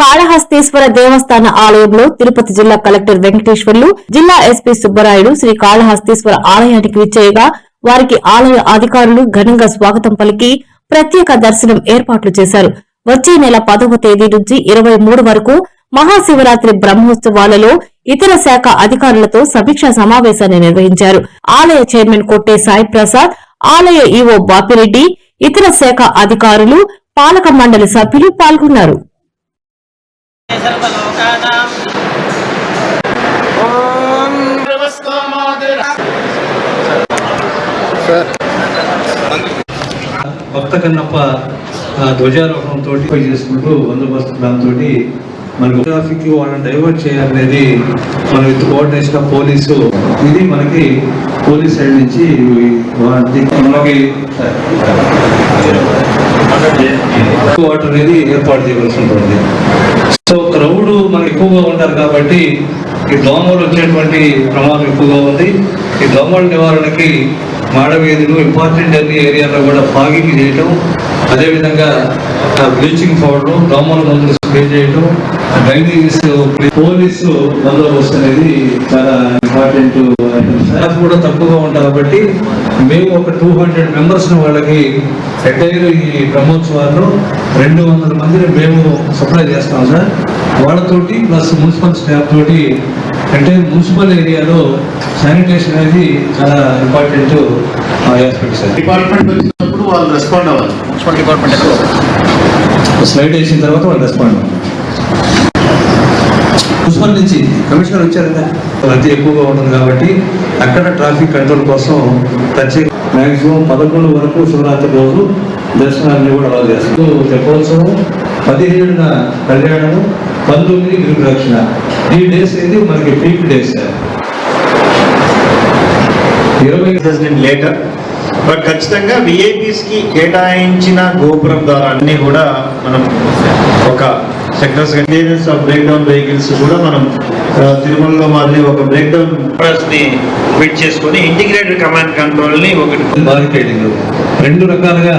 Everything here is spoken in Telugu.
కాళహస్తేశ్వర దేవస్థాన ఆలయంలో తిరుపతి జిల్లా కలెక్టర్ వెంకటేశ్వర్లు జిల్లా ఎస్పీ సుబ్బరాయుడు శ్రీ కాళహస్తీశ్వర ఆలయానికి విచ్చేయగా వారికి ఆలయ అధికారులు ఘనంగా స్వాగతం పలికి ప్రత్యేక దర్శనం ఏర్పాట్లు చేశారు. వచ్చే నెల పదవ తేదీ నుంచి ఇరవై మూడు వరకు మహాశివరాత్రి బ్రహ్మోత్సవాలలో ఇతర శాఖ అధికారులతో సమీక్షా సమావేశాన్ని నిర్వహించారు. ఆలయ చైర్మన్ కొట్టే సాయి ప్రసాద్ ఆలయ ఈవో బాపిరెడ్డి ఇతర శాఖ అధికారులు పాలక మండలి సభ్యులు పాల్గొన్నారు. భక్త కన్నప్ప ఆ, చేసుకుంటూ బందోబస్తు దాంతో మనకు ట్రాఫిక్ వాళ్ళని డైవర్ట్ చేయాలనేది మనం విత్ కోఆర్డినేషన్ ఆఫ్ పోలీసు ఇది మనకి పోలీస్ సైడ్ నుంచి వాళ్ళకి మనకి వాటర్ అనేది ఏర్పాటు చేయవలసి ఉంటుంది. సో క్రౌడ్ మనకి ఎక్కువగా ఉంటారు కాబట్టి ఈ దోమలు వచ్చేటువంటి ప్రమాదం ఎక్కువగా ఉంది. ఈ దోమల నివారణకి మాడవీధులు ఇంపార్టెంట్ అన్ని ఏరియాలో కూడా ఫాగింగ్ చేయటం అదేవిధంగా బ్లీచింగ్ పౌడర్ దోమల మందులు స్ప్రే చేయడం డ్రైనేజెస్ పోలీసు బందోబస్తు అనేది చాలా ఇంపార్టెంట్ స్టాఫ్ కూడా తక్కువగా ఉంటారు. కాబట్టి మేము ఒక టూ హండ్రెడ్ మెంబర్స్ వాళ్ళకి ఎంటైర్ ఈ బ్రహ్మోత్సవాల్లో. రెండు వందల మందిని మేము సప్లై చేస్తాం సార్. వాళ్ళతోటి ప్లస్ మున్సిపల్ స్టాఫ్ తోటి అంటే మున్సిపల్ ఏరియాలో శానిటేషన్ అనేది చాలా ఇంపార్టెంట్ ఆస్పెక్ట్ సార్. డిపార్ట్మెంట్ వాళ్ళు రెస్పాండ్ అవ్వాలి. మున్సిపల్ డిపార్ట్మెంట్ స్లైడ్ వేసిన తర్వాత వాళ్ళు రెస్పాండ్ మున్సిపల్ నుంచి కమిషనర్ వచ్చారు కదా రద్దీ ఎక్కువగా ఉంటుంది కాబట్టి అక్కడ ట్రాఫిక్ కంట్రోల్ కోసం ప్రత్యేక మాక్సిమం పదకొండు వరకు శివరాత్రి రోజు దర్శనాన్ని కూడా అలా చేస్తూ తెప్పోత్సవం పదిహేడున కళ్యాణము పంతొమ్మిది గిరిప్రదక్షిణ ఈ డేస్ అనేది మనకి పీక్ డేస్ ఇరవై లేటర్ బట్ ఖచ్చితంగా విఐపీస్కి కేటాయించిన గోపురం ద్వారా అన్ని కూడా మనం ఒక sectors maintenance of break down vehicles కూడా మనం తిరుమలలో మాదిరి ఒక బ్రేక్ డౌన్ని ఫిట్ చేసుకొని ఇంటిగ్రేటెడ్ కమాండ్ కంట్రోల్ని ఒకటి బారికేడింగ్ రెండు రకాలుగా